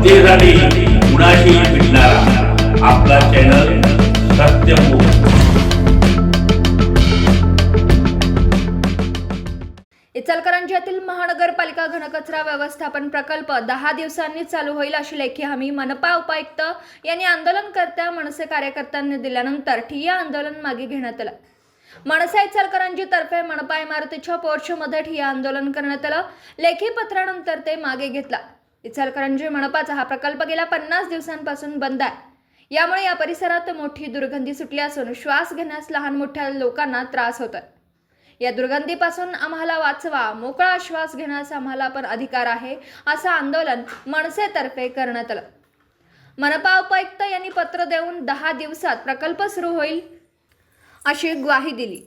जनतेसाठी कुणाशी भेटणारा आपला चॅनल सत्यमुख इचलकरंजीतील महानगरपालिका घनकचरा व्यवस्थापन प्रकल्प दहा दिवसांनी चालू होईल अशी लेखी हमी मनपा उपायुक्त यांनी आंदोलनकर्त्या मनसे कार्यकर्त्यांनी दिल्यानंतर ठिय्या आंदोलन मागे घेण्यात आलं. मनसे इचलकरंजीतर्फे मनपा इमारतीच्या पोर्चमध्ये ठिय्या आंदोलन करण्यात आलं. लेखी पत्रानंतर ते मागे घेतला. इचलकरंजी मनपाचा हा प्रकल्प गेल्या पन्नास दिवसांपासून बंद आहे. यामुळे या परिसरात मोठी दुर्गंधी सुटली असून श्वास घेण्यास लहान मोठ्या लोकांना त्रास होत आहे या दुर्गंधीपासून आम्हाला वाचवा मोकळा श्वास घेण्यास आम्हाला पण अधिकार आहे असं आंदोलन मनसेतर्फे करण्यात आलं. मनपा उपायुक्त यांनी पत्र देऊन दहा दिवसात प्रकल्प सुरू होईल अशी ग्वाही दिली.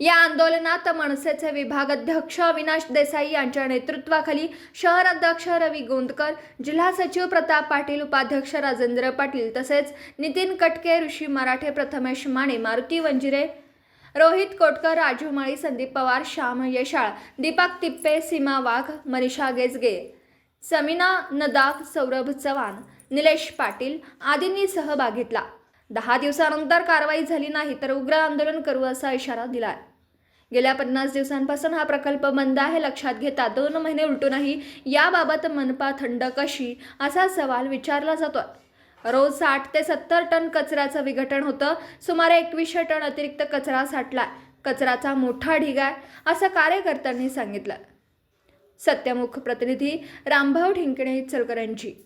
या आंदोलनात मनसेचे विभागाध्यक्ष अविनाश देसाई यांच्या नेतृत्वाखाली शहर अध्यक्ष रवी गोंदकर जिल्हा सचिव प्रताप पाटील उपाध्यक्ष राजेंद्र पाटील तसेच नितीन कटके ऋषी मराठे प्रथमेश माने मारुती वंजिरे रोहित कोटकर राजू माळी संदीप पवार श्याम यशाळ दीपक तिप्पे सीमा वाघ मनीषा गेजगे समीना नदाफ सौरभ चव्हाण निलेश पाटील आदींनी सहभाग घेतला. दहा दिवसानंतर कारवाई झाली नाही तर उग्र आंदोलन करू असा इशारा दिलाय. गेल्या पन्नास दिवसांपासून हा प्रकल्प बंद आहे लक्षात घेता दोन महिने उलटूनही याबाबत मनपा थंड कशी असा सवाल विचारला जातो रोज साठ ते सत्तर टन कचऱ्याचं विघटन होतं सुमारे एकवीसशे टन अतिरिक्त कचरा साठला कचऱ्याचा मोठा ढिग आहे असं कार्यकर्त्यांनी सांगितलं सत्यमुख प्रतिनिधी रामभाऊ ठिंकणे चलकरांची